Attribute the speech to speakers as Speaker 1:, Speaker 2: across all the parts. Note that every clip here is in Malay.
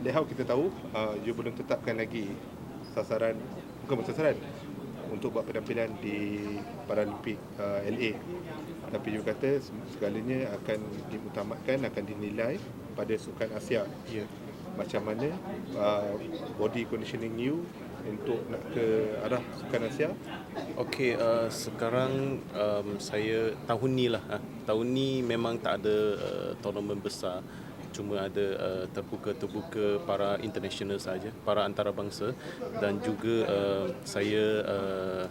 Speaker 1: Lehau kita tahu uh, you belum tetapkan lagi sasaran bukan sasaran untuk buat penampilan di Paralimpik uh, LA. Tapi you kata segalanya akan diutamakan akan dinilai pada Sukan Asia.
Speaker 2: Ya.
Speaker 1: Macam mana uh, body conditioning you untuk nak ke arah Sukan Asia?
Speaker 2: Okey, uh, sekarang um, saya tahun ni lah. Ha. Tahun ni memang tak ada uh, tournament besar. Cuma ada uh, terbuka-terbuka para international saja, para antarabangsa dan juga uh, saya uh,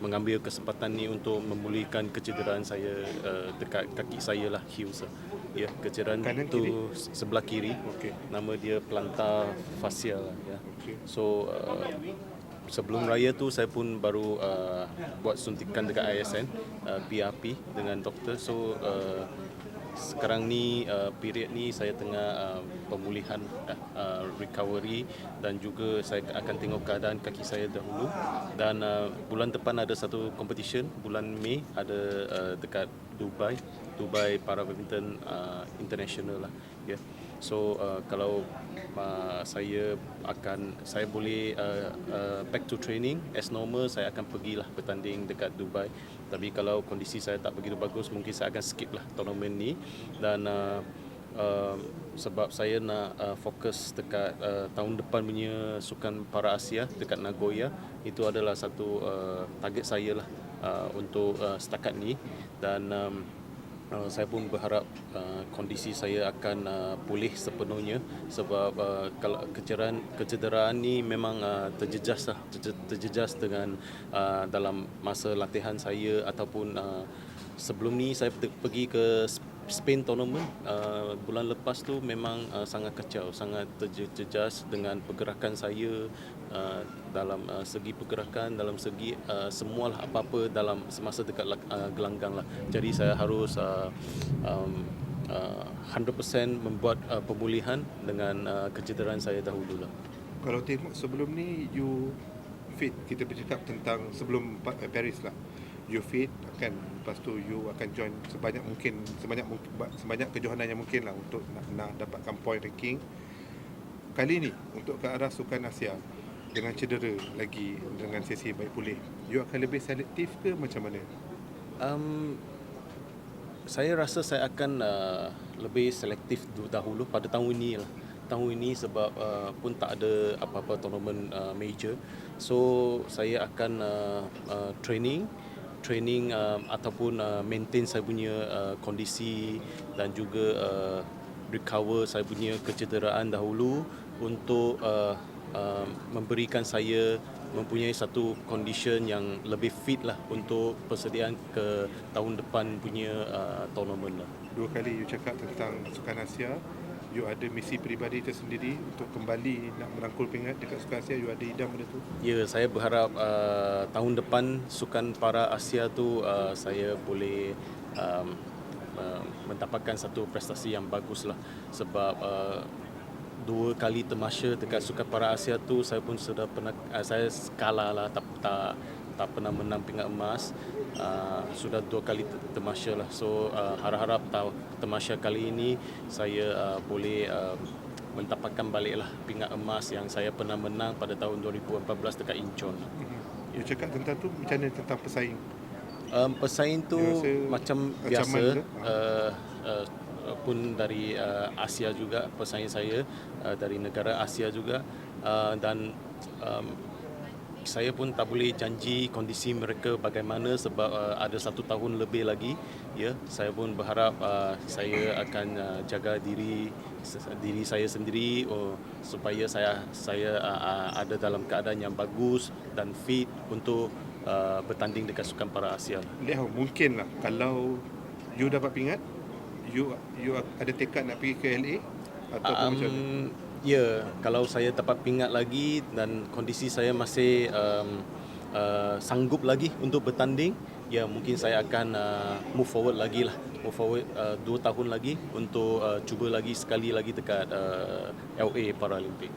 Speaker 2: mengambil kesempatan ni untuk memulihkan kecederaan saya uh, dekat kaki saya lah heels. Ya, kecederaan
Speaker 1: Kanan,
Speaker 2: tu
Speaker 1: kiri?
Speaker 2: sebelah kiri.
Speaker 1: Okey.
Speaker 2: Nama dia plantar fascial lah, ya.
Speaker 1: Okey.
Speaker 2: So uh, sebelum raya tu saya pun baru uh, buat suntikan dekat ISN uh, PRP dengan doktor. So uh, sekarang ni uh, period ni saya tengah uh, pemulihan uh, recovery dan juga saya akan tengok keadaan kaki saya dahulu dan uh, bulan depan ada satu competition bulan Mei ada uh, dekat Dubai Dubai para badminton uh, international lah ya yeah. So uh, kalau uh, saya akan saya boleh uh, uh, back to training as normal saya akan pergilah bertanding dekat Dubai. Tapi kalau kondisi saya tak begitu bagus mungkin saya akan skip lah tournament ni. Dan uh, uh, sebab saya nak uh, fokus dekat uh, tahun depan punya sukan para Asia dekat Nagoya itu adalah satu uh, target saya lah uh, untuk uh, setakat ni. Dan um, Uh, saya pun berharap uh, kondisi saya akan uh, pulih sepenuhnya sebab uh, kalau kecederaan kecederaan ni memang uh, terjejas lah terje- terjejas dengan uh, dalam masa latihan saya ataupun uh, sebelum ni saya pe- pergi ke Spain tournament uh, bulan lepas tu memang uh, sangat kacau sangat terjejas dengan pergerakan saya uh, dalam uh, segi pergerakan dalam segi uh, semualah apa-apa dalam semasa dekat uh, gelanggang lah jadi saya harus uh, um, uh, 100% membuat uh, pemulihan dengan uh, kecederaan saya dahulu lah
Speaker 1: Kalau tengok sebelum ni you fit kita bercakap tentang sebelum Pa- Paris lah. You fit kan lepas tu you akan join sebanyak mungkin sebanyak sebanyak kejohanan yang mungkin lah untuk nak, nak dapatkan point ranking. Kali ni untuk ke arah Sukan Asia dengan cedera lagi dengan sesi baik pulih. You akan lebih selektif ke macam mana?
Speaker 2: Um, saya rasa saya akan uh, lebih selektif dahulu pada tahun ini lah. Tahun ini sebab uh, pun tak ada apa-apa tournament uh, major. So saya akan uh, uh, training training uh, ataupun uh, maintain saya punya uh, kondisi dan juga uh, recover saya punya kecederaan dahulu untuk uh, uh, memberikan saya mempunyai satu condition yang lebih fit lah untuk persediaan ke tahun depan punya uh, tournament lah.
Speaker 1: Dua kali you cakap tentang Sukan Asia, you ada misi peribadi tersendiri untuk kembali nak merangkul pingat dekat Sukan Asia, you ada idam benda tu?
Speaker 2: Ya, saya berharap uh, tahun depan sukan para Asia tu uh, saya boleh um, uh, mendapatkan satu prestasi yang bagus lah sebab uh, dua kali temasya dekat sukan para Asia tu saya pun sudah pernah uh, saya kalah lah tak tak tak pernah menang pingat emas uh, sudah dua kali te- temasya lah so uh, harap-harap tahu temasya kali ini saya uh, boleh uh, mendapatkan baliklah pingat emas yang saya pernah menang pada tahun 2014 dekat Incheon.
Speaker 1: You cakap tentang tu macam mana tentang pesaing?
Speaker 2: Um, pesaing tu macam biasa uh, uh, pun dari uh, Asia juga pesaing saya uh, dari negara Asia juga uh, dan um, saya pun tak boleh janji kondisi mereka bagaimana sebab uh, ada satu tahun lebih lagi ya saya pun berharap uh, saya akan uh, jaga diri diri saya sendiri uh, supaya saya saya uh, uh, ada dalam keadaan yang bagus dan fit untuk uh, bertanding dekat sukan para Asia.
Speaker 1: Lihat mungkin lah kalau you dapat pingat, you you ada tekad nak pergi ke LA ataupun macam mana?
Speaker 2: Um, ya, kalau saya dapat pingat lagi dan kondisi saya masih um, uh, sanggup lagi untuk bertanding, ya mungkin saya akan uh, move forward lagi lah, move forward uh, dua tahun lagi untuk uh, cuba lagi sekali lagi dekat uh, LA Paralympic.